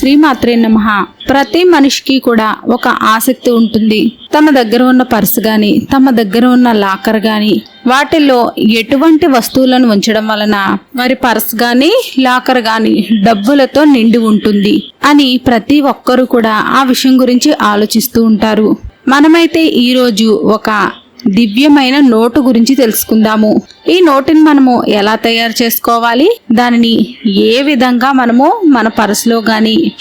శ్రీమాత్రే నమ. ప్రతి మనిషికి కూడా ఒక ఆసక్తి ఉంటుంది. తమ దగ్గర ఉన్న పర్సు గాని తమ దగ్గర ఉన్న లాకర్ గాని వాటిల్లో ఎటువంటి వస్తువులను ఉంచడం వలన వారి పర్స్ గాని లాకర్ గాని డబ్బులతో నిండి ఉంటుంది అని ప్రతి ఒక్కరూ కూడా ఆ విషయం గురించి ఆలోచిస్తూ ఉంటారు. మనమైతే ఈరోజు ఒక దివ్యమైన నోటు గురించి తెలుసుకుందాము. ఈ నోటుని మనము ఎలా తయారు చేసుకోవాలి? దానిని ఏ విధంగా మనము మన పర్సులో కానీ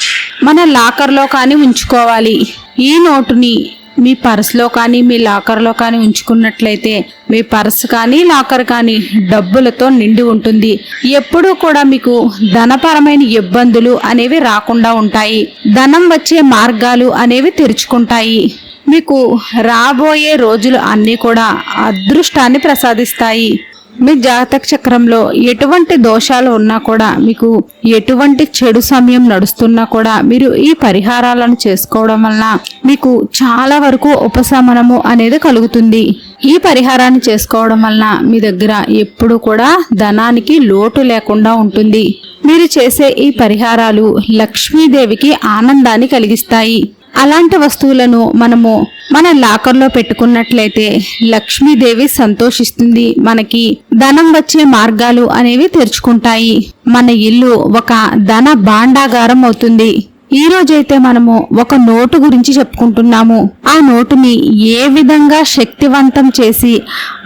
మన లాకర్లో కానీ ఉంచుకోవాలి? ఈ నోటుని మీ పర్సులో కానీ మీ లాకర్లో కానీ ఉంచుకున్నట్లయితే మీ పర్స్ కానీ లాకర్ కానీ డబ్బులతో నిండి ఉంటుంది. ఎప్పుడూ కూడా మీకు ధనపరమైన ఇబ్బందులు అనేవి రాకుండా ఉంటాయి. ధనం వచ్చే మార్గాలు అనేవి తెరుచుకుంటాయి. మీకు రాబోయే రోజులు అన్నీ కూడా అదృష్టాన్ని ప్రసాదిస్తాయి. మీ జాతక చక్రంలో ఎటువంటి దోషాలు ఉన్నా కూడా మీకు ఎటువంటి చెడు సమయం నడుస్తున్నా కూడా మీరు ఈ పరిహారాలను చేసుకోవడం వలన మీకు చాలా వరకు ఉపశమనము అనేది కలుగుతుంది. ఈ పరిహారాన్ని చేసుకోవడం వలన మీ దగ్గర ఎప్పుడు కూడా ధనానికి లోటు లేకుండా ఉంటుంది. మీరు చేసే ఈ పరిహారాలు లక్ష్మీదేవికి ఆనందాన్ని కలిగిస్తాయి. అలాంటి వస్తువులను మనము మన లాకర్లో పెట్టుకున్నట్లయితే లక్ష్మీదేవి సంతోషిస్తుంది. మనకి ధనం వచ్చే మార్గాలు అనేవి తెరుచుకుంటాయి. మన ఇల్లు ఒక ధన భాండాగారం అవుతుంది. ఈ రోజైతే మనము ఒక నోటు గురించి చెప్పుకుంటున్నాము. ఆ నోటుని ఏ విధంగా శక్తివంతం చేసి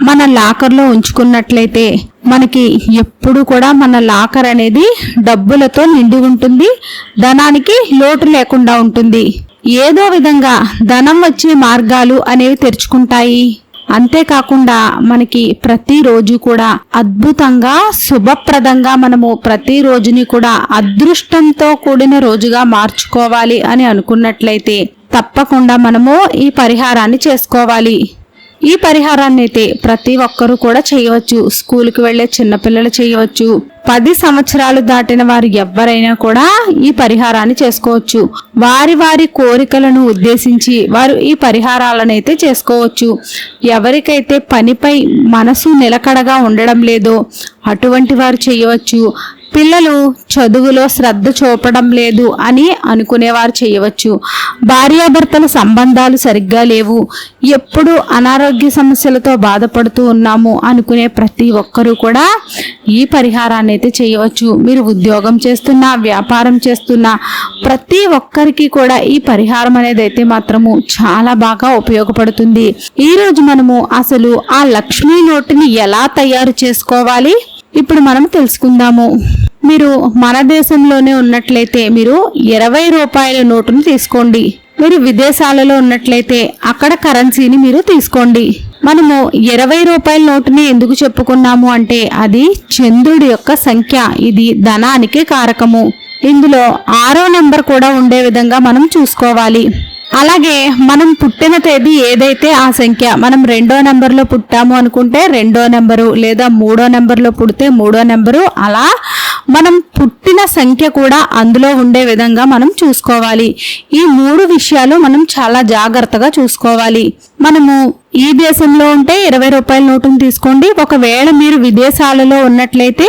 మన లాకర్లో ఉంచుకున్నట్లయితే మనకి ఎప్పుడు కూడా మన లాకర్ అనేది డబ్బులతో నిండి ఉంటుంది. ధనానికి లోటు లేకుండా ఉంటుంది. ఏదో విధంగా ధనం వచ్చే మార్గాలు అనేవి తెరుచుకుంటాయి. అంతేకాకుండా మనకి ప్రతిరోజు కూడా అద్భుతంగా శుభప్రదంగా మనము ప్రతి రోజుని కూడా అదృష్టంతో కూడిన రోజుగా మార్చుకోవాలి అని అనుకున్నట్లయితే తప్పకుండా మనము ఈ పరిహారాన్ని చేసుకోవాలి. ఈ పరిహారాన్ని అయితే ప్రతి ఒక్కరూ కూడా చేయవచ్చు. స్కూల్కి వెళ్ళే చిన్నపిల్లలు చేయవచ్చు. పది సంవత్సరాలు దాటిన వారు ఎవ్వరైనా కూడా ఈ పరిహారాన్ని చేసుకోవచ్చు. వారి వారి కోరికలను ఉద్దేశించి వారు ఈ పరిహారాలను అయితే చేసుకోవచ్చు. ఎవరికైతే పనిపై మనసు నిలకడగా ఉండడం లేదో అటువంటి వారు చేయవచ్చు. పిల్లలు చదువులో శ్రద్ధ చూపడం లేదు అని అనుకునేవారు చేయవచ్చు. భార్యాభర్తల సంబంధాలు సరిగ్గా లేవు. ఎప్పుడు అనారోగ్య సమస్యలతో బాధపడుతూ ఉన్నాము అనుకునే ప్రతి ఒక్కరూ కూడా ఈ పరిహారాన్ని అయితే చేయవచ్చు. మీరు ఉద్యోగం చేస్తున్నా వ్యాపారం చేస్తున్నా ప్రతి ఒక్కరికి కూడా ఈ పరిహారం అనేది అయితే మాత్రము చాలా బాగా ఉపయోగపడుతుంది. ఈరోజు మనము అసలు ఆ లక్ష్మీ నోటిని ఎలా తయారు చేసుకోవాలి? ఇప్పుడు మనం తెలుసుకుందాము. మీరు మన దేశంలోనే ఉన్నట్లయితే మీరు ఇరవై రూపాయల నోటును తీసుకోండి. మీరు విదేశాలలో ఉన్నట్లయితే అక్కడ కరెన్సీని మీరు తీసుకోండి. మనము ఇరవై రూపాయల నోటుని ఎందుకు చెప్పుకున్నాము అంటే అది చంద్రుడి యొక్క సంఖ్య ఇది ధనానికి కారకము. ఇందులో ఆరో నెంబర్ కూడా ఉండే విధంగా మనం చూసుకోవాలి. అలాగే మనం పుట్టిన తేదీ ఏదైతే ఆ సంఖ్య మనం రెండో నెంబర్లో పుట్టాము అనుకుంటే రెండో నెంబరు లేదా మూడో నెంబర్లో పుడితే మూడో నెంబరు అలా మనం పుట్టిన సంఖ్య కూడా అందులో ఉండే విధంగా మనం చూసుకోవాలి. ఈ మూడు విషయాలు మనం చాలా జాగ్రత్తగా చూసుకోవాలి. మనము ఈ దేశంలో ఉంటే ఇరవై రూపాయల నోటును తీసుకోండి. ఒకవేళ మీరు విదేశాలలో ఉన్నట్లయితే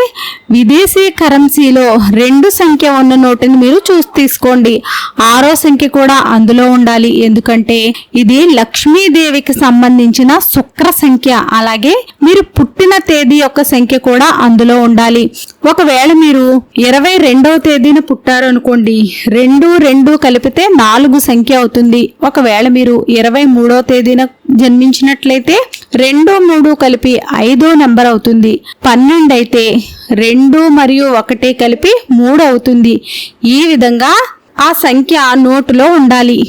విదేశీ కరెన్సీలో రెండు సంఖ్య ఉన్న నోటుని మీరు చూసి తీసుకోండి. ఆరో సంఖ్య కూడా అందులో ఉండాలి. ఎందుకంటే ఇది లక్ష్మీదేవికి సంబంధించిన శుక్ర సంఖ్య. అలాగే మీరు పుట్టిన తేదీ యొక్క సంఖ్య కూడా అందులో ఉండాలి. ఒకవేళ మీరు ఇరవై రెండవ తేదీన పుట్టారు అనుకోండి రెండు రెండు కలిపితే నాలుగు సంఖ్య అవుతుంది. ఒకవేళ మీరు ఇరవై మూడో తేదీన జన్మించినట్లయితే రెండు మూడు కలిపి ఐదో నెంబర్ అవుతుంది. పన్నెండు అయితే రెండు మరియు ఒకటి కలిపి మూడు అవుతుంది. ఈ విధంగా ఆ సంఖ్య నోటులో ఉండాలి.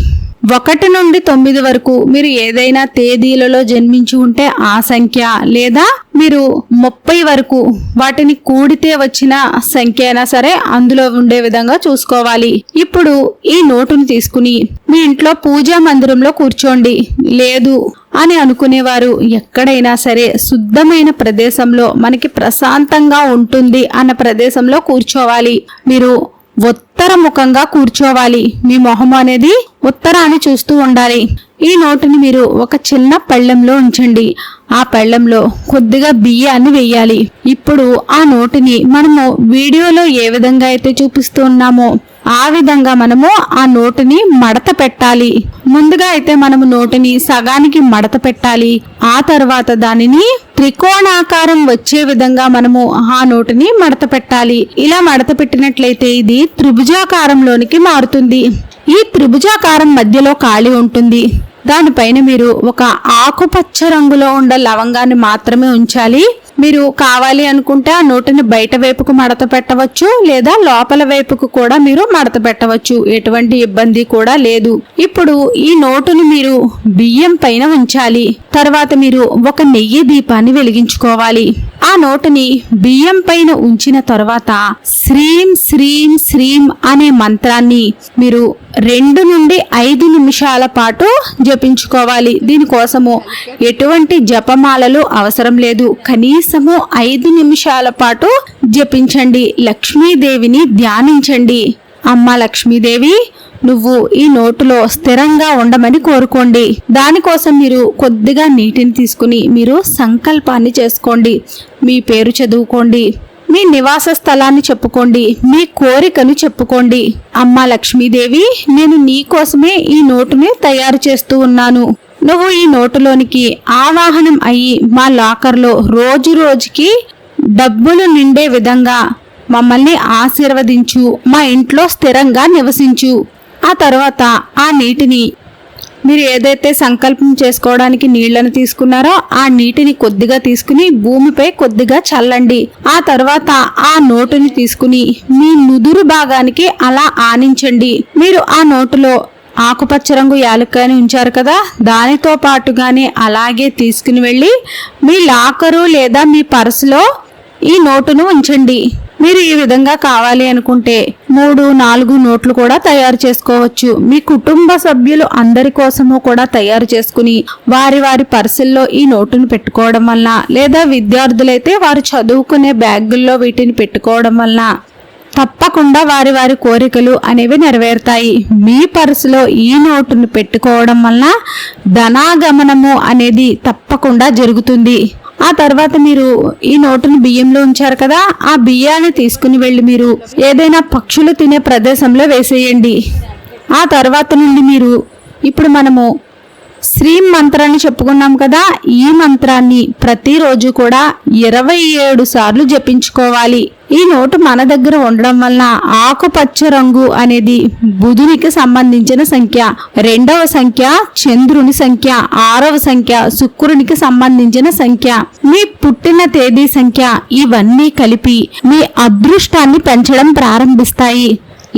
ఒకటి నుండి తొమ్మిది వరకు మీరు ఏదైనా తేదీలలో జన్మించి ఉంటే ఆ సంఖ్య లేదా మీరు ముప్పై వరకు వాటిని కూడితే వచ్చిన సంఖ్య అయినా సరే అందులో ఉండే విధంగా చూసుకోవాలి. ఇప్పుడు ఈ నోటును తీసుకుని మీ ఇంట్లో పూజా మందిరంలో కూర్చోండి. లేదు అని అనుకునేవారు ఎక్కడైనా సరే శుద్ధమైన ప్రదేశంలో మనకి ప్రశాంతంగా ఉంటుంది అన్న ప్రదేశంలో కూర్చోవాలి. మీరు ఉత్తర ఉత్తరముఖంగా కూర్చోవాలి. మీ మొహం అనేది ఉత్తరాన్ని చూస్తూ ఉండాలి. ఈ నోటుని మీరు ఒక చిన్న పళ్ళెంలో ఉంచండి. ఆ పళ్ళెంలో కొద్దిగా బియ్యాన్ని వేయాలి. ఇప్పుడు ఆ నోటిని మనము వీడియోలో ఏ విధంగా అయితే చూపిస్తూ ఉన్నామో ఆ విధంగా మనము ఆ నోటిని మడత పెట్టాలి. ముందుగా అయితే మనము నోటిని సగానికి మడత పెట్టాలి. ఆ తర్వాత దానిని త్రికోణాకారం వచ్చే విధంగా మనము ఆ నోటిని మడత పెట్టాలి. ఇలా మడత పెట్టినట్లయితే ఇది త్రిభుజాకారంలోనికి మారుతుంది. ఈ త్రిభుజాకారం మధ్యలో ఖాళీ ఉంటుంది. దానిపైన మీరు ఒక ఆకుపచ్చ రంగులో ఉండే లవంగాన్ని మాత్రమే ఉంచాలి. మీరు కావాలి అనుకుంటే ఆ నోటిని బయట వైపుకు మడత పెట్టవచ్చు లేదా లోపల వైపుకు కూడా మీరు మడత పెట్టవచ్చు. ఎటువంటి ఇబ్బంది కూడా లేదు. ఇప్పుడు ఈ నోటుని మీరు బియ్యం పైన ఉంచాలి. తర్వాత మీరు ఒక నెయ్యి దీపాన్ని వెలిగించుకోవాలి. ఆ నోటుని బియ్యం పైన ఉంచిన తర్వాత శ్రీం శ్రీం శ్రీం అనే మంత్రాన్ని మీరు రెండు నుండి ఐదు నిమిషాల పాటు జపించుకోవాలి. దీనికోసము ఎటువంటి జపమాలలు అవసరం లేదు. కనీసము ఐదు నిమిషాల పాటు జపించండి. లక్ష్మీదేవిని ధ్యానించండి. అమ్మ లక్ష్మీదేవి నువ్వు ఈ నోటులో స్థిరంగా ఉండమని కోరుకోండి. దానికోసం మీరు కొద్దిగా నీటిని తీసుకుని మీరు సంకల్పాన్ని చేసుకోండి. మీ పేరు చదువుకోండి. మీ నివాస స్థలాన్ని చెప్పుకోండి మీ కోరికను చెప్పుకోండి. అమ్మ లక్ష్మీదేవి నేను నీ కోసమే ఈ నోటుని తయారు చేస్తూ ఉన్నాను. నువ్వు ఈ నోటులోనికి ఆవాహనం అయ్యి మా లాకర్లో రోజు రోజుకి డబ్బులు నిండే విధంగా మమ్మల్ని ఆశీర్వదించు మా ఇంట్లో స్థిరంగా నివసించు. ఆ తర్వాత ఆ నీటిని మీరు ఏదైతే సంకల్పం చేసుకోవడానికి నీళ్ళను తీసుకున్నారో ఆ నీటిని కొద్దిగా తీసుకుని భూమిపై కొద్దిగా చల్లండి. ఆ తర్వాత ఆ నోటుని తీసుకుని మీ నుదురు భాగానికి అలా ఆనించండి. మీరు ఆ నోటులో ఆకుపచ్చ రంగు యాలక్కాయని ఉంచారు కదా దానితో పాటుగానే అలాగే తీసుకుని వెళ్ళి మీ లాకరు లేదా మీ పర్సులో ఈ నోటును ఉంచండి. మీరు ఈ విధంగా కావాలి అనుకుంటే మూడు నాలుగు నోట్లు కూడా తయారు చేసుకోవచ్చు. మీ కుటుంబ సభ్యులు అందరి కోసము కూడా తయారు చేసుకుని వారి వారి పర్సుల్లో ఈ నోటును పెట్టుకోవడం వలన లేదా విద్యార్థులైతే వారు చదువుకునే బ్యాగుల్లో వీటిని పెట్టుకోవడం వలన తప్పకుండా వారి వారి కోరికలు అనేవి నెరవేరుతాయి. మీ పర్సులో ఈ నోటును పెట్టుకోవడం వలన ధనాగమనము అనేది తప్ప తప్పకుండా జరుగుతుంది. ఆ తర్వాత మీరు ఈ నోటును బియ్యంలో ఉంచారు కదా ఆ బియ్యాన్ని తీసుకుని వెళ్ళి మీరు ఏదైనా పక్షులు తినే ప్రదేశంలో వేసేయండి. ఆ తర్వాత నుండి మీరు ఇప్పుడు మనము శ్రీ మంత్రాన్ని చెప్పుకున్నాం కదా ఈ మంత్రాన్ని ప్రతిరోజు కూడా ఇరవై ఏడు సార్లు జపించుకోవాలి. ఈ నోటు మన దగ్గర ఉండడం వలన ఆకుపచ్చ రంగు అనేది బుధునికి సంబంధించిన సంఖ్య రెండవ సంఖ్య చంద్రుని సంఖ్య ఆరవ సంఖ్య శుక్రునికి సంబంధించిన సంఖ్య. మీ పుట్టిన తేదీ సంఖ్య ఇవన్నీ కలిపి మీ అదృష్టాన్ని పెంచడం ప్రారంభిస్తాయి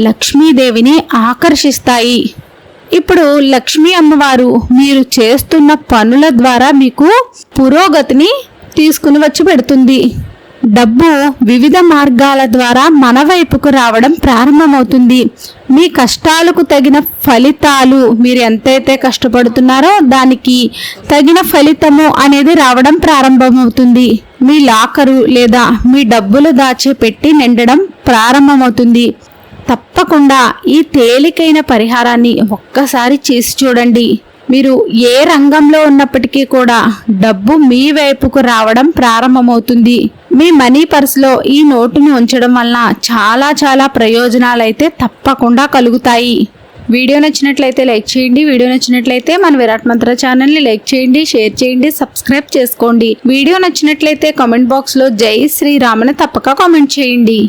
లక్ష్మీదేవిని ఆకర్షిస్తాయి. ఇప్పుడు లక్ష్మీ అమ్మవారు మీరు చేస్తున్న పనుల ద్వారా మీకు పురోగతిని తీసుకుని వచ్చి పెడుతుంది. డబ్బు వివిధ మార్గాల ద్వారా మన వైపుకు రావడం ప్రారంభమవుతుంది. మీ కష్టాలకు తగిన ఫలితాలు మీరు ఎంతైతే కష్టపడుతున్నారో దానికి తగిన ఫలితము అనేది రావడం ప్రారంభమవుతుంది. మీ లాకరు లేదా మీ డబ్బులు దాచే పెట్టి నిండడం ప్రారంభమవుతుంది. తప్పకుండా ఈ తేలికైన పరిహారాన్ని ఒక్కసారి చేసి చూడండి. మీరు ఏ రంగంలో ఉన్నప్పటికీ కూడా డబ్బు మీ వైపుకు రావడం ప్రారంభమవుతుంది. మీ మనీ పర్స్లో ఈ నోటుని ఉంచడం వలన చాలా చాలా ప్రయోజనాలు అయితే తప్పకుండా కలుగుతాయి. వీడియో నచ్చినట్లయితే లైక్ చేయండి. వీడియో నచ్చినట్లయితే మన విరాట్ మంత్ర ఛానల్ని లైక్ చేయండి షేర్ చేయండి సబ్స్క్రైబ్ చేసుకోండి. వీడియో నచ్చినట్లయితే కామెంట్ బాక్స్లో జై శ్రీరామని తప్పక కామెంట్ చేయండి.